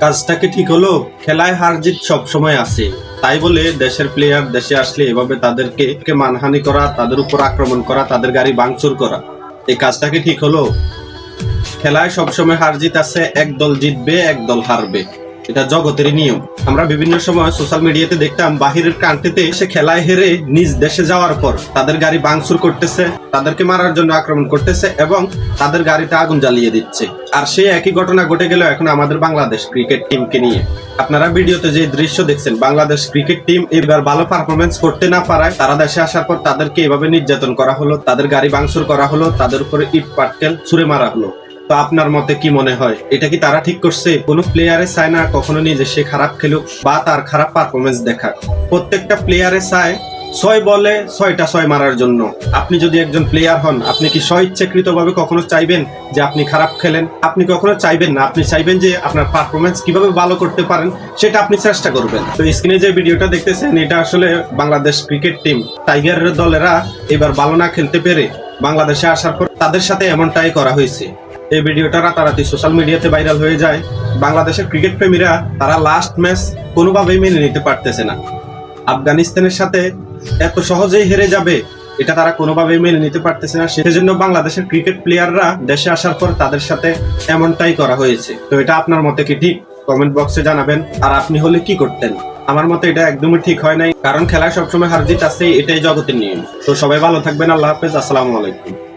কাজটা কি ঠিক হলো, খেলায় হার জিত সবসময় আছে। তাই বলে দেশের প্লেয়ার দেশে আসলে এভাবে তাদেরকে মানহানি করা, তাদের উপর আক্রমণ করা, তাদের গাড়ি ভাঙচুর করা। এই কাজটাকে ঠিক হলো। খেলায় সবসময় হার জিত আছে এক দল জিতবে এক দল হারবে। এটা জগতেরই নিয়ম। আমরা বিভিন্ন সময় সোশ্যাল মিডিয়াতে দেখতাম, বাহিরের কান্ট্রিতে সে খেলায় হেরে নিজ দেশে যাওয়ার পর তাদের গাড়ি ভাঙচুর করতেছে, তাদেরকে মারার জন্য আক্রমণ করতেছে এবং তাদের গাড়িতে আগুন জ্বালিয়ে দিচ্ছে। আর সেই একই ঘটনা ঘটে গেল এখন আমাদের বাংলাদেশ ক্রিকেট টিমকে নিয়ে। আপনারা ভিডিওতে যে দৃশ্য দেখছেন, বাংলাদেশ ক্রিকেট টিম এবার ভালো পারফরমেন্স করতে না পারায় তারা দেশে আসার পর তাদেরকে এভাবে নির্যাতন করা হলো, তাদের গাড়ি ভাঙচুর করা হলো, তাদের উপরে ইট পাটকেল ছুড়ে মারা হলো। তো আপনার মতে কি মনে হয়? এটা কি তারা ঠিক করছে? কোনো প্লেয়ারে চায় না কখনো নিজে সে খারাপ খেলুক বা তার খারাপ পারফরমেন্স দেখাক। প্রত্যেকটা প্লেয়ারে চায় ছয় বলে ছয়টা ছয় মারার জন্য। আপনি যদি একজন প্লেয়ার হন, আপনি কি স্বইচ্ছাকৃত ভাবে কখনো চাইবেন যে আপনি খারাপ খেলেন? আপনি কখনো চাইবেন না। আপনি চাইবেন যে আপনার পারফরমেন্স কীভাবে ভালো করতে পারেন, সেটা আপনি চেষ্টা করবেন। তো স্ক্রিনে যে ভিডিওটা দেখতেছেন, এটা আসলে বাংলাদেশ ক্রিকেট টিম টাইগারের দলেরা এবার ভালো না খেলতে পেরে বাংলাদেশে আসার পর তাদের সাথে এমনটাই করা হয়েছে। এই ভিডিওটা রাতারাতি সোশ্যাল মিডিয়াতে ভাইরাল হয়ে যায়। বাংলাদেশের ক্রিকেট প্রেমীরা তারা লাস্ট ম্যাচ কোনোভাবেই মেনে নিতে পারতেছে না। আফগানিস্তানের সাথে এত সহজেই হেরে যাবে, এটা তারা কোনোভাবেই মেনে নিতে পারতেছে না। সেজন্য বাংলাদেশের ক্রিকেট প্লেয়াররা দেশে আসার পর তাদের সাথে এমনটাই করা হয়েছে। তো এটা আপনার মতে কি ঠিক? কমেন্ট বক্সে জানাবেন। আর আপনি হলে কি করতেন? আমার মতে এটা একদমই ঠিক হয় নাই। কারণ খেলায় সবসময় হার জিত আছে এটাই জগতের নিয়ম। তো সবাই ভালো থাকবেন, আল্লাহ হাফেজ, আসসালামু আলাইকুম।